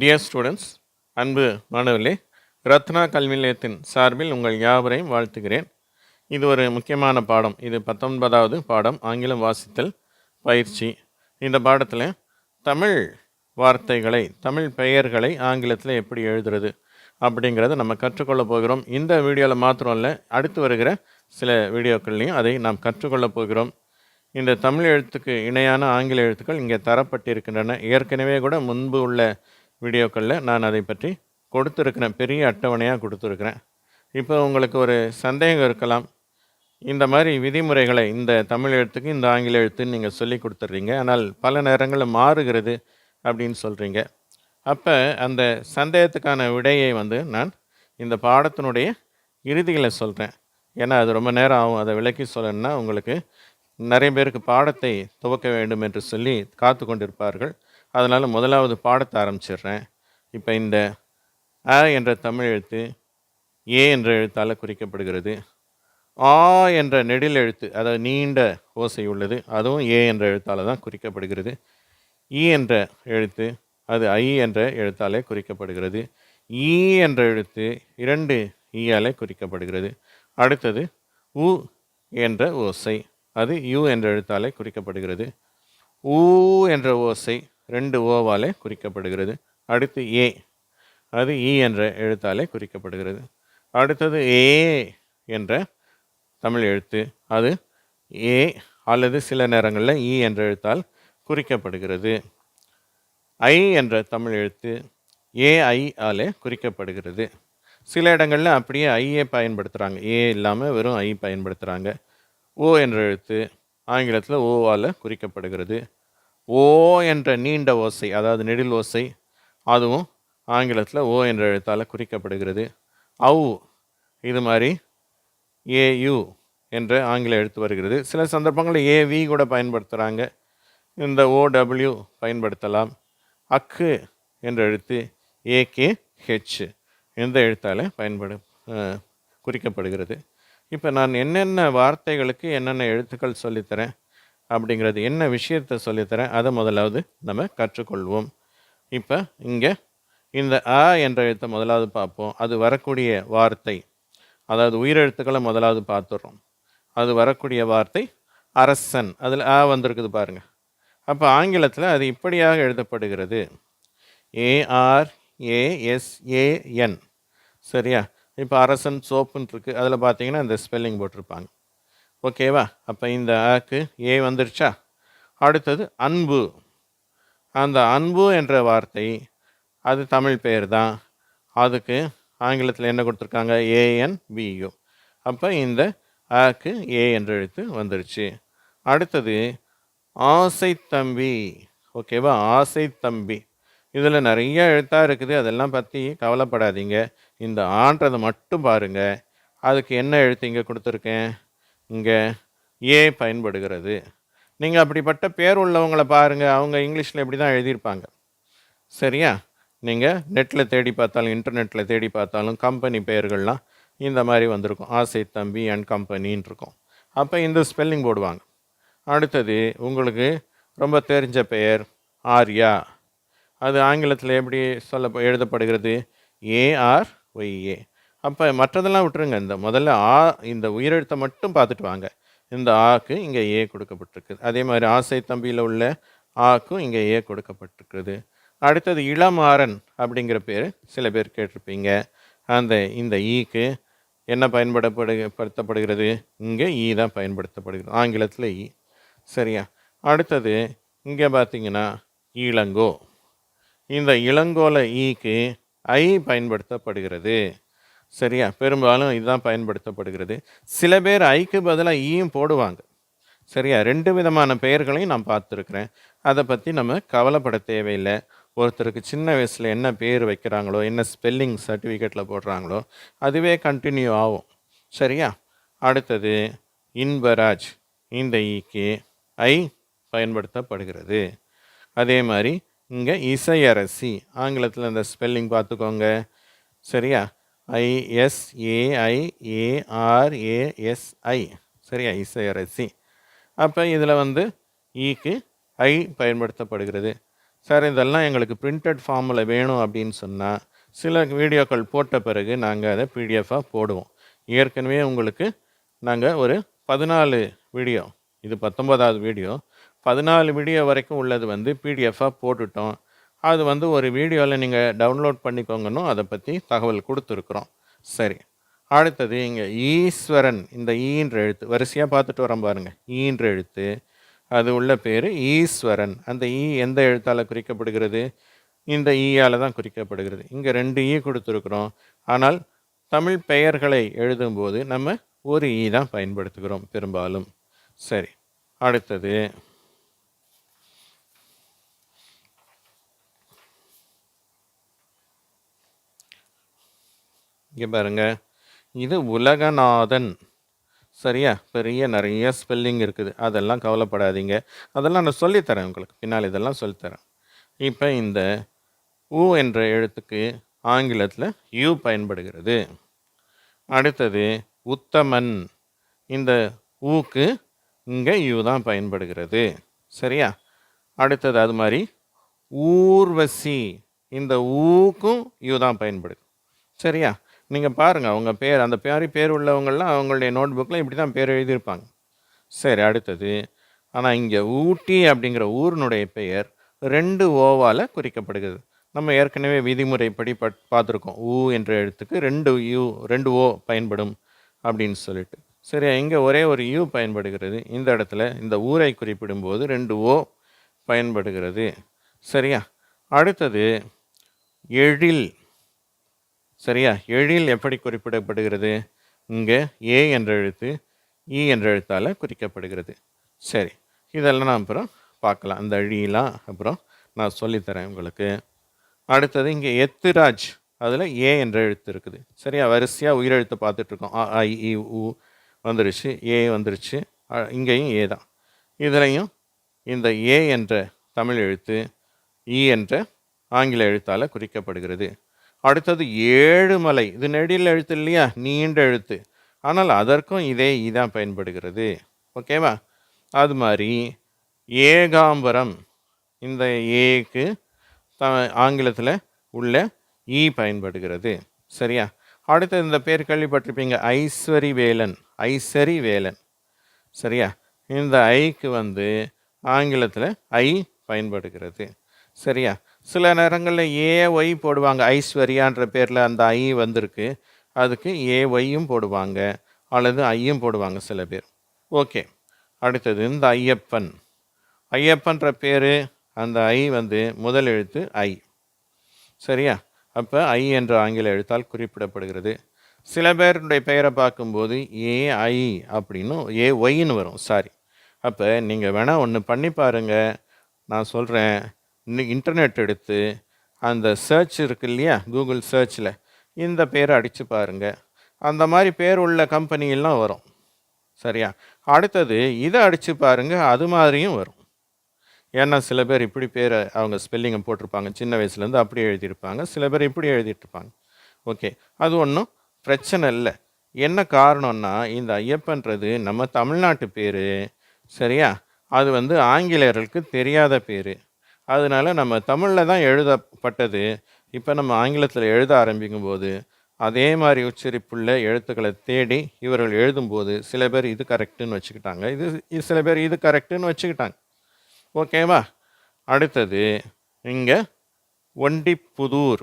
Dear students அன்பு மாணவர்களே ரத்னா கல்வி நிலையத்தின் சார்பில் உங்கள் யாவரையும் வாழ்த்துகிறேன். இது ஒரு முக்கியமான பாடம். இது பத்தொன்பதாவது பாடம் ஆங்கிலம் வாசித்தல் பயிற்சி. இந்த பாடத்தில் தமிழ் வார்த்தைகளை தமிழ் பெயர்களை ஆங்கிலத்தில் எப்படி எழுதுறது அப்படிங்கிறத நம்ம கற்றுக்கொள்ள போகிறோம். இந்த வீடியோவில் மாத்திரம் இல்லை அடுத்து வருகிற சில வீடியோக்கள்லையும் அதை நாம் கற்றுக்கொள்ள போகிறோம். இந்த தமிழ் எழுத்துக்கு இணையான ஆங்கில எழுத்துக்கள் இங்கே தரப்பட்டிருக்கின்றன. ஏற்கனவே கூட முன்பு உள்ள வீடியோக்களில் நான் அதை பற்றி கொடுத்துருக்கிறேன். பெரிய அட்டவணையாக கொடுத்துருக்குறேன். இப்போ உங்களுக்கு ஒரு சந்தேகம் இருக்கலாம். இந்த மாதிரி விதிமுறைகளை இந்த தமிழ் எழுத்துக்கு இந்த ஆங்கில எழுத்துன்னு நீங்கள் சொல்லி கொடுத்துட்றீங்க ஆனால் பல நேரங்களில் மாறுகிறது அப்படின்னு சொல்கிறீங்க அப்போ அந்த சந்தேகத்துக்கான விடையை வந்து நான் இந்த பாடத்தினுடைய இறுதியில் சொல்கிறேன் ஏன்னா அது ரொம்ப நேரம் ஆகும். அதை விளக்கி சொல்லணும்னா உங்களுக்கு நிறைய பேருக்கு பாடத்தை துவக்க வேண்டும் என்று சொல்லி காத்து கொண்டிருப்பார்கள். அதனால் முதலாவது பாடத்தை ஆரம்பிச்சிடுறேன். இப்போ இந்த அ என்ற தமிழ் எழுத்து ஏ என்ற எழுத்தால் குறிக்கப்படுகிறது. ஆ என்ற நெடில் எழுத்து அதாவது நீண்ட ஓசை உள்ளது அதுவும் ஏ என்ற எழுத்தால் தான் குறிக்கப்படுகிறது. இ என்ற எழுத்து அது ஐ என்ற எழுத்தாலே குறிக்கப்படுகிறது. ஈ என்ற எழுத்து இரண்டு ஈயாலே குறிக்கப்படுகிறது. அடுத்தது உ என்ற ஓசை அது யூ என்ற எழுத்தாலே குறிக்கப்படுகிறது. ஊ என்ற ஓசை ரெண்டு ஓவாலே குறிக்கப்படுகிறது. அடுத்து ஏ. அது இ என்ற எழுத்தாலே குறிக்கப்படுகிறது. அடுத்தது ஏ என்ற தமிழ் எழுத்து. அது ஏ அல்லது சில நேரங்களில் இ என்ற எழுத்தால் குறிக்கப்படுகிறது. ஐ என்ற தமிழ் எழுத்து ஏஐ ஆலே குறிக்கப்படுகிறது. சில இடங்களில் அப்படியே ஐயே பயன்படுத்துகிறாங்க ஏ இல்லாமல் வெறும் ஐ பயன்படுத்துகிறாங்க ஓ என்ற எழுத்து ஆங்கிலத்தில் ஓவால் குறிக்கப்படுகிறது. ஓ என்ற நீண்ட ஓசை அதாவது நெடில் ஓசை அதுவும் ஆங்கிலத்தில் ஓ என்ற எழுத்தால் குறிக்கப்படுகிறது. அவு இது மாதிரி ஏயு என்ற ஆங்கில எழுத்து வருகிறது. சில சந்தர்ப்பங்களில் ஏவி கூட பயன்படுத்துகிறாங்க இந்த ஓடபிள்யூ பயன்படுத்தலாம். அக்கு என்ற எழுத்து ஏகே ஹெச் எந்த எழுத்தால் பயன்படு குறிக்கப்படுகிறது. இப்போ நான் என்னென்ன வார்த்தைகளுக்கு என்னென்ன எழுத்துக்கள் சொல்லித்தரேன் அப்படிங்கிறது என்ன விஷயத்தை சொல்லித்தரேன் அதை முதலாவது நம்ம கற்றுக்கொள்வோம். இப்போ இங்கே இந்த அ என்ற எழுத்தை முதலாவது பார்ப்போம். அது வரக்கூடிய வார்த்தை அதாவது உயிரெழுத்துக்களை முதலாவது பார்த்துடுறோம். அது வரக்கூடிய வார்த்தை அரசன். அதில் ஆ வந்திருக்குது பாருங்கள் அப்போ ஆங்கிலத்தில் அது இப்படியாக எழுதப்படுகிறது. ஏஆர் ஏஎஸ்ஏஎன் சரியா? இப்போ அரசன் சோப்புன்னு இருக்குது அதில் பார்த்தீங்கன்னா இந்த ஸ்பெல்லிங் போட்டிருப்பாங்க. ஓகேவா அப்போ இந்த ஆக்கு ஏ வந்துருச்சா? அடுத்தது அன்பு. அந்த அன்பு என்ற வார்த்தை அது தமிழ் பெயர் தான் அதுக்கு ஆங்கிலத்தில் என்ன கொடுத்துருக்காங்க? ஏஎன்பியு அப்போ இந்த ஆக்கு ஏ என்ற எழுத்து வந்துருச்சு. அடுத்தது ஆசை தம்பி. ஓகேவா ஆசை தம்பி. இதில் நிறைய எழுத்தாக இருக்குது. அதெல்லாம் பற்றி கவலைப்படாதீங்க. இந்த ஆன்றதை மட்டும் பாருங்கள் அதுக்கு என்ன எழுத்து இங்கே கொடுத்துருக்கேன்? இங்கே ஏ பயன்படுகிறது. நீங்கள் அப்படிப்பட்ட பேர் உள்ளவங்களை பாருங்கள் அவங்க இங்கிலீஷில் இப்படி தான் எழுதியிருப்பாங்க. சரியா? நீங்கள் நெட்டில் தேடி பார்த்தாலும் இன்டர்நெட்டில் தேடி பார்த்தாலும் கம்பெனி பெயர்கள்லாம் இந்த மாதிரி வந்திருக்கும். ஆசை தம்பி அண்ட் கம்பெனின்னு இருக்கும். அப்போ இந்த ஸ்பெல்லிங் போடுவாங்க. அடுத்தது உங்களுக்கு ரொம்ப தெரிஞ்ச பெயர் ஆர்யா. அது ஆங்கிலத்தில் எப்படி சொல்ல எழுதப்படுகிறது? ஏஆர் ஒய்ஏ அப்போ மற்றதெல்லாம் விட்டுருங்க. இந்த முதல்ல ஆ இந்த உயிரெழுத்தை மட்டும் பார்த்துட்டு வாங்க. இந்த ஆக்கு இங்கே ஏ கொடுக்கப்பட்டிருக்குது அதே மாதிரி ஆசை தம்பியில் உள்ள ஆக்கும் இங்கே ஏ கொடுக்கப்பட்டிருக்குது. அடுத்தது இளமாறன் அப்படிங்கிற பேர் சில பேர் கேட்டிருப்பீங்க. அந்த இந்த ஈக்கு என்ன பயன்படப்படு படுத்தப்படுகிறது? இங்கே ஈ தான் பயன்படுத்தப்படுகிறது. ஆங்கிலத்தில் ஈ. சரியா? அடுத்தது இங்கே பார்த்தீங்கன்னா இளங்கோ. இந்த இளங்கோல ஈக்கு ஐ பயன்படுத்தப்படுகிறது. சரியா? பெரும்பாலும் இதுதான் பயன்படுத்தப்படுகிறது. சில பேர் ஐக்கு பதிலாக ஈயும் போடுவாங்க. சரியா? ரெண்டு விதமான பெயர்களையும் நான் பார்த்துருக்குறேன். அதை பற்றி நம்ம கவலைப்பட தேவையில்லை. ஒருத்தருக்கு சின்ன வயசில் என்ன பேர் வைக்கிறாங்களோ என்ன ஸ்பெல்லிங் சர்டிஃபிகேட்டில் போடுறாங்களோ அதுவே கண்டினியூ ஆகும். சரியா? அடுத்தது இன்பராஜ் இந்த ஈக்கு ஐ பயன்படுத்தப்படுகிறது. அதே மாதிரி இங்கே இசையரசி ஆங்கிலத்தில் இந்த ஸ்பெல்லிங் பார்த்துக்கோங்க. சரியா? ஐஎஸ்ஏஐஏஆர்ஏஎஸ்ஐ சரியா? இசையரசி அப்போ இதில் வந்து e ஈக்கு ஐ பயன்படுத்தப்படுகிறது. சார் இதெல்லாம் எங்களுக்கு பிரிண்டட் ஃபார்மில் வேணும் அப்படின்னு சொன்னால் சில வீடியோக்கள் போட்ட பிறகு நாங்கள் அதை பிடிஎஃபாக போடுவோம். ஏற்கனவே உங்களுக்கு நாங்கள் ஒரு பதினாலு வீடியோ இது பத்தொன்பதாவது வீடியோ பதினாலு வீடியோ வரைக்கும் உள்ளது வந்து பிடிஎஃபாக போட்டுட்டோம். அது வந்து ஒரு வீடியோவில் நீங்கள் டவுன்லோட் பண்ணிக்கோங்கன்னு அதை பற்றி தகவல் கொடுத்துருக்குறோம். சரி. அடுத்தது இங்கே ஈஸ்வரன் இந்த ஈன்ற எழுத்து வரிசையாக பார்த்துட்டு வரோம் பாருங்கள் ஈன்ற எழுத்து அது உள்ள பேர் ஈஸ்வரன். அந்த ஈ எந்த எழுத்தால் குறிக்கப்படுகிறது? இந்த ஈயால் தான் குறிக்கப்படுகிறது. இங்கே ரெண்டு ஈ கொடுத்துருக்குறோம். ஆனால் தமிழ் பெயர்களை எழுதும்போது நம்ம ஒரு ஈ தான் பயன்படுத்துகிறோம் பெரும்பாலும். சரி. அடுத்தது இங்கே பாருங்கள் இது உலகநாதன். சரியா? பெரிய நிறைய ஸ்பெல்லிங் இருக்குது. அதெல்லாம் கவலைப்படாதீங்க. அதெல்லாம் நான் சொல்லித்தரேன் உங்களுக்கு. பின்னால் இதெல்லாம் சொல்லித்தரேன் இப்போ இந்த ஊ என்ற எழுத்துக்கு ஆங்கிலத்தில் யூ பயன்படுகிறது. அடுத்தது உத்தமன். இந்த ஊக்கு இங்கே யூ தான் பயன்படுகிறது. சரியா? அடுத்தது அது மாதிரி ஊர்வசி. இந்த ஊக்கும் யூ தான் பயன்படுது. சரியா? நீங்கள் பாருங்கள் அவங்க பேர் அந்த பேரி பேர் உள்ளவங்கள்லாம் அவங்களுடைய நோட் புக்கில் இப்படி தான் பேர் எழுதியிருப்பாங்க. சரி அடுத்தது. ஆனால் இங்கே ஊட்டி அப்படிங்கிற ஊரினுடைய பெயர் ரெண்டு ஓவால் குறிக்கப்படுகிறது. நம்ம ஏற்கனவே விதிமுறைப்படி பட் பார்த்துருக்கோம். ஊ என்ற எழுத்துக்கு ரெண்டு யூ ரெண்டு ஓ பயன்படும் அப்படின்னு சொல்லிட்டு. சரி இங்கே ஒரே ஒரு யூ பயன்படுகிறது. இந்த இடத்துல இந்த ஊரை குறிப்பிடும்போது ரெண்டு ஓ பயன்படுகிறது. சரியா? அடுத்தது எழில். சரியா? எழில் எப்படி குறிப்பிடப்படுகிறது? இங்கே ஏ என்ற எழுத்து இ என்ற எழுத்தால் குறிக்கப்படுகிறது. சரி இதெல்லாம் நான் அப்புறம் பார்க்கலாம். அந்த அழியெலாம் அப்புறம் நான் சொல்லித்தரேன் உங்களுக்கு. அடுத்தது இங்கே எத்துராஜ். அதில் ஏ என்ற எழுத்து இருக்குது. சரியா? வரிசையாக உயிரெழுத்து பார்த்துட்ருக்கோம். அ ஐ இ உ வந்துருச்சு ஏ வந்துருச்சு. அ- இங்கேயும் ஏ தான். இதுலேயும் இந்த ஏ என்ற தமிழ் எழுத்து இ என்ற ஆங்கில எழுத்தால் குறிக்கப்படுகிறது. அடுத்தது ஏழுமலை இது நெடில் எழுத்து இல்லையா? நீண்ட எழுத்து. ஆனால் அதற்கும் இதே ஈ தான் பயன்படுகிறது. ஓகேவா அது மாதிரி ஏகாம்பரம். இந்த ஏக்கு த ஆங்கிலத்தில் உள்ள ஈ பயன்படுகிறது. சரியா? அடுத்து இந்த பேர் கேள்விப்பட்டிருப்பீங்க. ஐஸ்வரி வேலன் ஐஸ்வரி வேலன் சரியா? இந்த ஐக்கு வந்து ஆங்கிலத்தில் ஐ பயன்படுகிறது. சரியா? சில நேரங்களில் ஏ ஒய் போடுவாங்க. ஐஸ்வர்யான்ற பேரில் அந்த ஐ வந்திருக்கு. அதுக்கு ஏ ஒய்யும் போடுவாங்க. அல்லது ஐயும் போடுவாங்க சில பேர். ஓகே. அடுத்தது இந்த ஐயப்பன். ஐயப்பன்ற பேர் அந்த ஐ வந்து முதல் எழுத்து ஐ. சரியா? அப்போ ஐ என்ற ஆங்கில எழுத்தால் குறிப்பிடப்படுகிறது. சில பேருடைய பெயரை பார்க்கும்போது ஏ ஐ அப்படின்னு ஏ ஒய்ன்னு வரும். சாரி. அப்போ நீங்கள் வேணால் ஒன்று பண்ணி பாருங்கள் நான் சொல்கிறேன் இன்னைக்கு இன்டர்நெட் எடுத்து அந்த சர்ச் இருக்கு இல்லையா கூகுள் சர்ச்சில் இந்த பேரை அடித்து பாருங்கள் அந்த மாதிரி பேர் உள்ள கம்பெனியெல்லாம் வரும். சரியா? அடுத்தது இதை அடித்து பாருங்கள் அது மாதிரியும் வரும். ஏன்னா சில பேர் இப்படி பேரை அவங்க ஸ்பெல்லிங்கை போட்டிருப்பாங்க. சின்ன வயசுலேருந்து அப்படியே எழுதியிருப்பாங்க. சில பேர் இப்படி எழுதிட்டுருப்பாங்க ஓகே அது ஒன்றும் பிரச்சனை இல்லை. என்ன காரணம்னா இந்த ஐயப்பன்றது நம்ம தமிழ்நாட்டு பேர். சரியா? அது வந்து ஆங்கிலேயர்களுக்கு தெரியாத பேர். அதனால நம்ம தமிழில் தான் எழுதப்பட்டது. இப்போ நம்ம ஆங்கிலத்தில் எழுத ஆரம்பிக்கும் போது அதே மாதிரி உச்சரிப்புள்ள எழுத்துக்களை தேடி இவர்கள் எழுதும்போது சில பேர் இது கரெக்டுன்னு வச்சுக்கிட்டாங்க. இது சில பேர் இது கரெக்டுன்னு வச்சுக்கிட்டாங்க. ஓகேவா அடுத்தது இங்கே ஒண்டிப்புதூர்.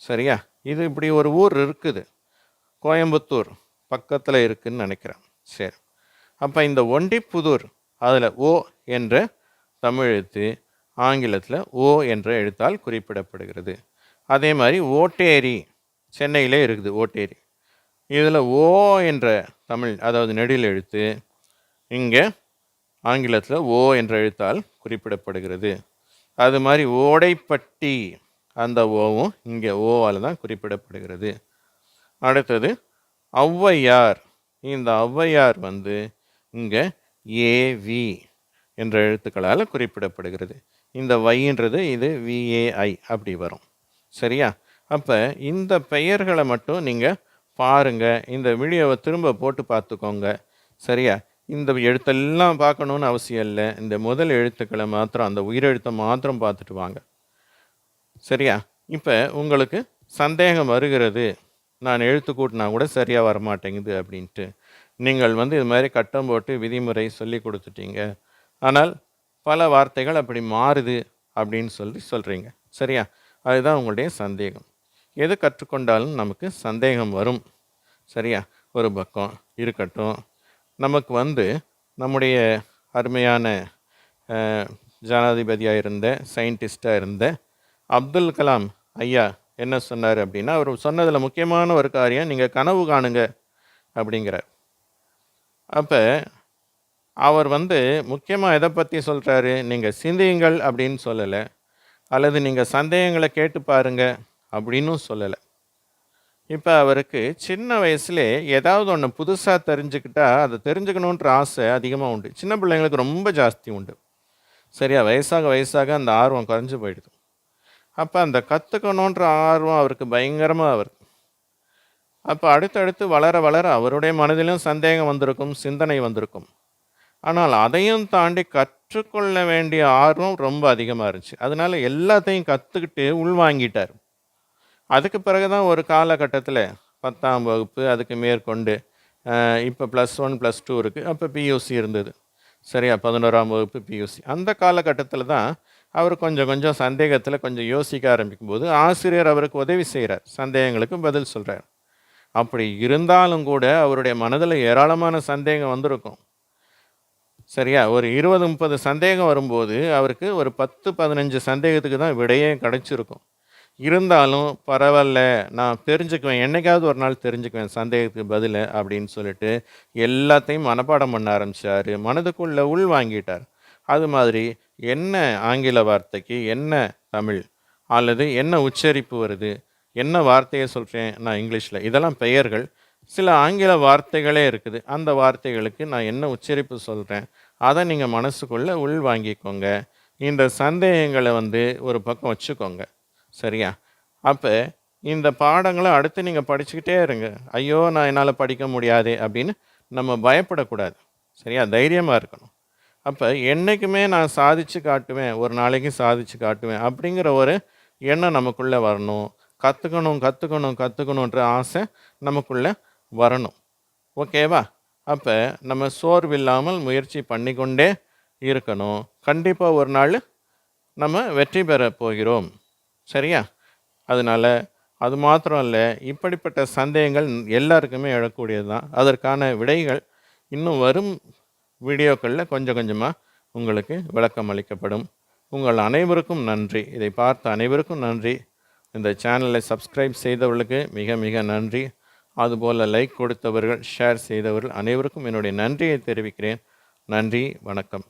சரியா? இது இப்படி ஒரு ஊர் இருக்குது. கோயம்புத்தூர் பக்கத்தில் இருக்குதுன்னு நினைக்கிறேன். சரி. அப்போ இந்த ஒண்டிப்புதூர் அதில் ஓ என்ற தமிழ் எழுத்து ஆங்கிலத்தில் ஓ என்ற எழுத்தால் குறிப்பிடப்படுகிறது. அதே மாதிரி ஓட்டேரி சென்னையிலே இருக்குது ஓட்டேரி. இதில் ஓ என்ற தமிழ் அதாவது நெடில் எழுத்து இங்கே ஆங்கிலத்தில் ஓ என்ற எழுத்தால் குறிப்பிடப்படுகிறது. அது மாதிரி ஓடைப்பட்டி அந்த ஓவும் இங்கே ஓவால் தான் குறிப்பிடப்படுகிறது. அடுத்தது ஔவையார் இந்த ஔவையார் வந்து இங்கே ஏவி என்ற எழுத்துக்களால் குறிப்பிடப்படுகிறது. இந்த வைன்றது இது விஏஐ அப்படி வரும். சரியா? அப்போ இந்த பெயர்களை மட்டும் நீங்கள் பாருங்கள் இந்த வீடியோவை திரும்ப போட்டு பார்த்துக்கோங்க. சரியா? இந்த எழுத்தெல்லாம் பார்க்கணுன்னு அவசியம் இல்லை. இந்த முதல் எழுத்துக்களை மாத்திரம் அந்த உயிரெழுத்தை மாத்திரம் பார்த்துட்டு வாங்க. சரியா? இப்போ உங்களுக்கு சந்தேகம் வருகிறது. நான் எழுத்து கூட்டினா கூட சரியாக வரமாட்டேங்குது அப்படின்ட்டு. நீங்கள் வந்து இது மாதிரி கட்டம் போட்டு விதிமுறை சொல்லி கொடுத்துட்டீங்க. ஆனால் பல வார்த்தைகள் அப்படி மாறுது அப்படின்னு சொல்லி சொல்கிறீங்க சரியா? அதுதான் உங்களுடைய சந்தேகம். எது கற்றுக்கொண்டாலும் நமக்கு சந்தேகம் வரும். சரியா? ஒரு பக்கம் இருக்கட்டும். நமக்கு வந்து நம்முடைய அருமையான ஜனாதிபதியாக இருந்த சயின்டிஸ்டாக இருந்த அப்துல் கலாம் ஐயா என்ன சொன்னார் அப்படின்னா அவர் சொன்னதில் முக்கியமான ஒரு காரியம் நீங்கள் கனவு காணுங்க அப்படிங்கிறார். அப்போ அவர் வந்து முக்கியமாக எதை பற்றி சொல்கிறாரு நீங்கள் சிந்தியுங்கள் அப்படின்னு சொல்லலை. அல்லது நீங்கள் சந்தேகங்களை கேட்டு பாருங்க அப்படின்னும் சொல்லலை. இப்போ அவருக்கு சின்ன வயசுலே ஏதாவது ஒன்று புதுசாக தெரிஞ்சுக்கிட்டா அதை தெரிஞ்சுக்கணுன்ற ஆசை அதிகமாக உண்டு. சின்ன பிள்ளைங்களுக்கு ரொம்ப ஜாஸ்தி உண்டு. சரியா? வயசாக வயசாக அந்த ஆர்வம் குறைஞ்சு போயிடுது. அப்போ அந்த கற்றுக்கணுன்ற ஆர்வம் அவருக்கு பயங்கரமாக வருது. அப்போ அடுத்தடுத்து வளர வளர அவருடைய மனதிலும் சந்தேகம் வந்திருக்கும் சிந்தனை வந்திருக்கும். ஆனால் அதையும் தாண்டி கற்றுக்கொள்ள வேண்டிய ஆர்வம் ரொம்ப அதிகமாக இருந்துச்சு. அதனால் எல்லாத்தையும் கற்றுக்கிட்டு உள்வாங்கிட்டார் அதுக்கு பிறகு தான் ஒரு காலகட்டத்தில் பத்தாம் வகுப்பு அதுக்கு மேற்கொண்டு இப்போ ப்ளஸ் ஒன் ப்ளஸ் டூ இருக்குது அப்போ பியூசி இருந்தது. சரியா பதினோராம் வகுப்பு பியூசி அந்த காலகட்டத்தில் தான் அவர் கொஞ்சம் கொஞ்சம் சந்தேகத்தில் கொஞ்சம் யோசிக்க ஆரம்பிக்கும் போது ஆசிரியர் அவருக்கு உதவி செய்கிறார் சந்தேகங்களுக்கு பதில் சொல்கிறார் அப்படி இருந்தாலும் கூட அவருடைய மனதில் ஏராளமான சந்தேகம் வந்திருக்கும். சரியா? ஒரு இருபது முப்பது சந்தேகம் வரும்போது அவருக்கு ஒரு பத்து பதினஞ்சு சந்தேகத்துக்கு தான் விடையே கிடைச்சிருக்கும். இருந்தாலும் பரவாயில்ல நான் தெரிஞ்சுக்குவேன். என்னைக்காவது ஒரு நாள் தெரிஞ்சுக்குவேன் சந்தேகத்துக்கு பதில் அப்படின்னு சொல்லிட்டு எல்லாத்தையும் மனப்பாடம் பண்ண ஆரம்பிச்சாரு. மனதுக்குள்ளே உள் வாங்கிட்டார். அது மாதிரி என்ன ஆங்கில வார்த்தைக்கு என்ன தமிழ்? அல்லது என்ன உச்சரிப்பு வருது? என்ன வார்த்தையை சொல்கிறேன் நான் இங்கிலீஷில். இதெல்லாம் பெயர்கள். சில ஆங்கில வார்த்தைகளே இருக்குது. அந்த வார்த்தைகளுக்கு நான் என்ன உச்சரிப்பு சொல்கிறேன் அதை நீங்கள் மனசுக்குள்ளே உள் வாங்கிக்கோங்க இந்த சந்தேகங்களை வந்து ஒரு பக்கம் வச்சுக்கோங்க. சரியா? அப்போ இந்த பாடங்களை அடுத்து நீங்கள் படிச்சுக்கிட்டே இருங்க. ஐயோ நான் என்னால் படிக்க முடியாது அப்படின்னு நம்ம பயப்படக்கூடாது. சரியா? தைரியமாக இருக்கணும். அப்போ என்றைக்குமே நான் சாதிச்சு காட்டுவேன் ஒரு நாளைக்கு சாதிச்சு காட்டுவேன் அப்படிங்கிற ஒரு எண்ணம் நமக்குள்ளே வரணும். கற்றுக்கணும் கற்றுக்கணும் கற்றுக்கணுன்ற ஆசை நமக்குள்ளே வரணும். ஓகேவா? அப்போ நம்ம சோர்வில்லாமல் முயற்சி பண்ணிக்கொண்டே இருக்கணும். கண்டிப்பாக ஒரு நாள் நம்ம வெற்றி பெற போகிறோம். சரியா? அதனால் அது மாத்திரம் இல்லை இப்படிப்பட்ட சந்தேகங்கள் எல்லாருக்குமே எழக்கூடியது தான். அதற்கான விடைகள் இன்னும் வரும் வீடியோக்களில் கொஞ்சம் கொஞ்சமாக உங்களுக்கு விளக்கம் அளிக்கப்படும். உங்கள் அனைவருக்கும் நன்றி. இதை பார்த்த அனைவருக்கும் நன்றி. இந்த சேனலை சப்ஸ்கிரைப் செய்தவர்களுக்கு மிக மிக நன்றி. அதுபோல் லைக் கொடுத்தவர்கள் ஷேர் செய்தவர்கள் அனைவருக்கும் என்னுடைய நன்றியை தெரிவிக்கிறேன். நன்றி வணக்கம்.